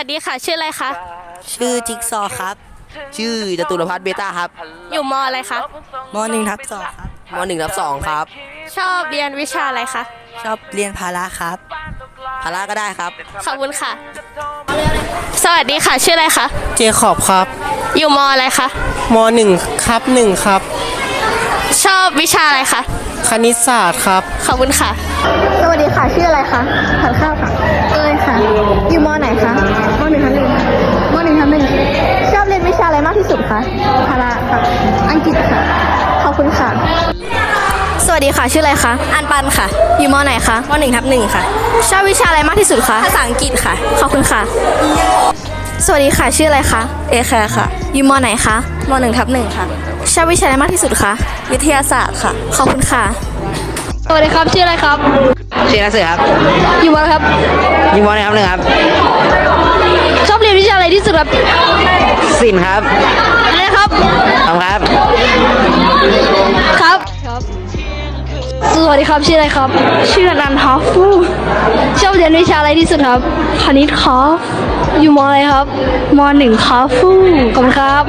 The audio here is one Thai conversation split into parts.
ชื่ออะไรคะ ชื่อจิ๊กซอว์ครับ ชื่อจตุรพัฒน์เบต้าครับ อยู่มอะไรคะมหนึ่งทับสองครับมหนึ่งทับสองครับ ชอบเรียนวิชาอะไรคะ ชอบเรียนพาราครับ พาราก็ได้ครับ ขอบคุณค่ะ สวัสดีค่ะ ชื่ออะไรคะ เจคอบครับ อยู่มอะไรคะมหนึ่งครับหนึ่งครับ ชอบวิชาอะไรคะ คณิตศาสตร์ครับ ขอบคุณค่ะ สวัสดีค่ะ ชื่ออะไรคะทานข้าวค่ะ เอ้ยค่ะ อยู่มไหนคะม หนึ่งทับหนึ่งค่ะมหนึ่งทับหนึ่งชอบเรียนวิชาอะไรมากที่สุดคะพาราค่ะ อังกฤษค่ะ ขอบคุณค่ะ สวัสดีค่ะ ชื่ออะไรคะอันปันค่ะ อยู่มไหนคะมหนึ่งทับหนึ่งค่ะ ชอบวิชาอะไรมากที่สุดคะ ภาษาอังกฤษค่ะ ขอบคุณค่ะ สวัสดีค่ะ ชื่ออะไรคะ เอแคร์ค่ะ อยู่มไหนคะมหนึ่งทับหนึ่งค่ะ ชอบวิชาอะไรมากที่สุดคะ วิทยาศาสตร์ค่ะ ขอบคุณค่ะ สวัสดีครับ ชื่ออะไรครับ ชื่อนักสือครับ อยู่มอะไรครับยิมมอนะครับหนึ่งครับ ที่สุดครับสินครับอะไรนะครับทำครับ ครับ สวัสดีครับชื่ออะไรครับ ชื่อนันทอฟฟูชอบเรียนวิชาอะไรที่สุดครับ คณิตครับ อยู่มอะไรครับมหนึ่งครับฟูขอบคุณครับ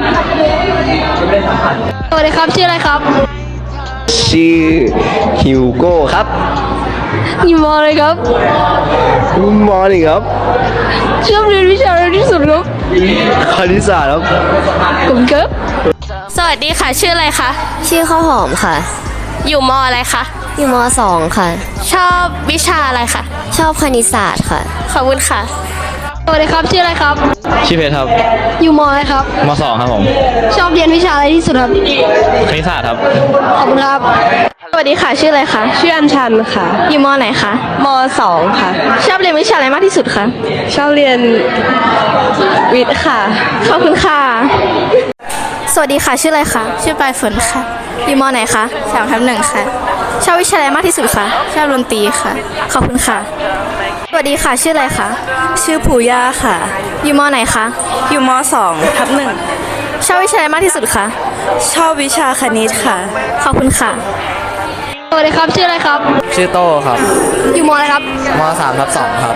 สวัสดีครับชื่ออะไรครับ ชื่อฮิวโก้ครับ อยู่มอะไรครับมอหนึ่งครับ ชอบเรียนวิชาอะไรที่สุดครับ คณิตศาสตร์ครับขอบคุณครับสวัสดีค่ะ ชื่ออะไรคะ ชื่อข้าวหอมค่ะ อยู่มอะไรคะ อยู่มสองค่ะ ชอบวิชาอะไรคะ ชอบคณิตศาสตร์ค่ะ ขอบคุณค่ะ สวัสดีครับ ชื่ออะไรครับ ชื่อเพชรครับ อยู่มอะไรครับ มสองครับผม ชอบเรียนวิชาอะไรที่สุดครับ คณิตศาสตร์ครับ ขอบคุณครับส วัสดีค่ะ ชื่ออะไรคะ ชื่ออัญชันค่ะ อยู่มไหนคะ มสองค่ะ ชอบเรียนวิชาอะไรมากที่สุดคะ ชอบเรียนวิทย์ค่ะ ขอบคุณค่ะ สวัสดีค่ะ ชื่ออะไรคะ ชื่อปลายฝนค่ะ อยู่มไหนคะสามทับหนึ่งค่ะ ชอบวิชาอะไรมากที่สุดคะ ชอบดนตรีค่ะ ขอบคุณค่ะ สวัสดีค่ะ ชื่ออะไรคะ ชื่อผูย่าค่ะ อยู่มไหนคะ อยู่มสองทับหนึ่งชอบวิชาอะไรมากที่สุดคะ ชอบวิชาคณิตค่ะ ขอบคุณค่ะ สวัสดีครับชื่ออะไรครับ ชื่อโต้ครับ อยู่มอะไรครับมสามทับสองครับ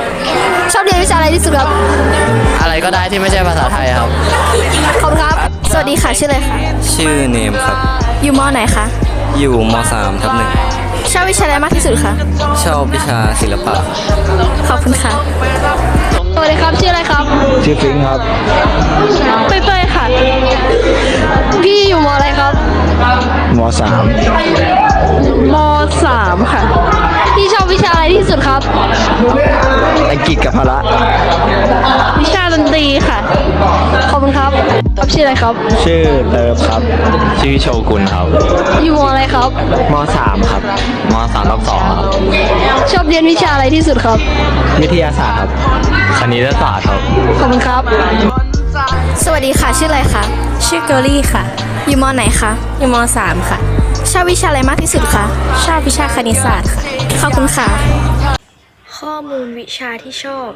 ชอบเรียนวิชาอะไรที่สุดครับ อะไรก็ได้ที่ไม่ใช่ภาษาไทยครับ ขอบคุณครับ สวัสดีค่ะชื่ออะไรคะชื่อเนมครับ อยู่มไหนคะอยู่มสามทับหนึ่งชอบวิชาอะไรมากที่สุดคะชอบวิชาศิลปะขอบคุณค่ะ สวัสดีครับชื่ออะไรครับชื่อฟิงค์ครับ เป้ยๆค่ะ พี่อยู่มอะไรครับมสาม พละวิชาดนตรีค่ะ ขอบคุณครับครับชื่ออะไรครับ ชื่อเลิฟครับ ชื่อโชกุนครับอยู่มอะไรครับมสามครับมสามรอบสองครับ ชอบเรียนวิชาอะไรที่สุดครับ วิทยาศาสตร์ครับคณิตศาสตร์ครับ ขอบคุณครับ สวัสดีค่ะ ชื่ออะไรคะชื่อเกอรี่ค่ะ อยู่มไหนคะอยู่มสามค่ะ ชอบวิชาอะไรมากที่สุดคะ ชอบวิชาคณิตศาสตร์ค่ะ ขอบคุณค่ะ ข้อมูลวิชาที่ชอบ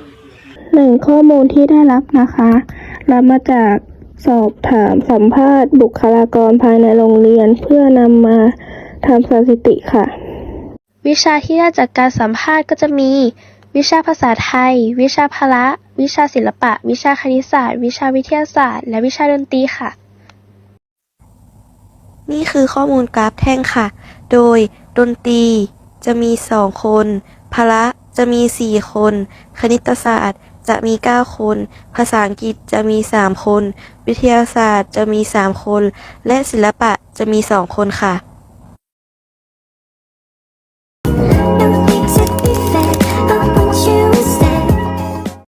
หนึ่งข้อมูลที่ได้รับนะคะ รับมาจากสอบถามสัมภาษณ์ บุคลากรภายในโรงเรียนเพื่อนำมาทำสถิติค่ะ วิชาที่ได้จากการสัมภาษณ์ก็จะมี วิชาภาษาไทย วิชาพละ วิชาศิลปะ วิชาคณิตศาสตร์ วิชาวิทยาศาสตร์ และวิชาดนตรีค่ะ นี่คือข้อมูลกราฟแท่งค่ะ โดยดนตรีจะมี 2 คน พละ จะมี 4 คน คณิตศาสตร์จะมี 9 คน ภาษาอังกฤษจะมี 3 คน วิทยาศาสตร์จะมี 3 คน และศิลปะจะมี 2 คนค่ะ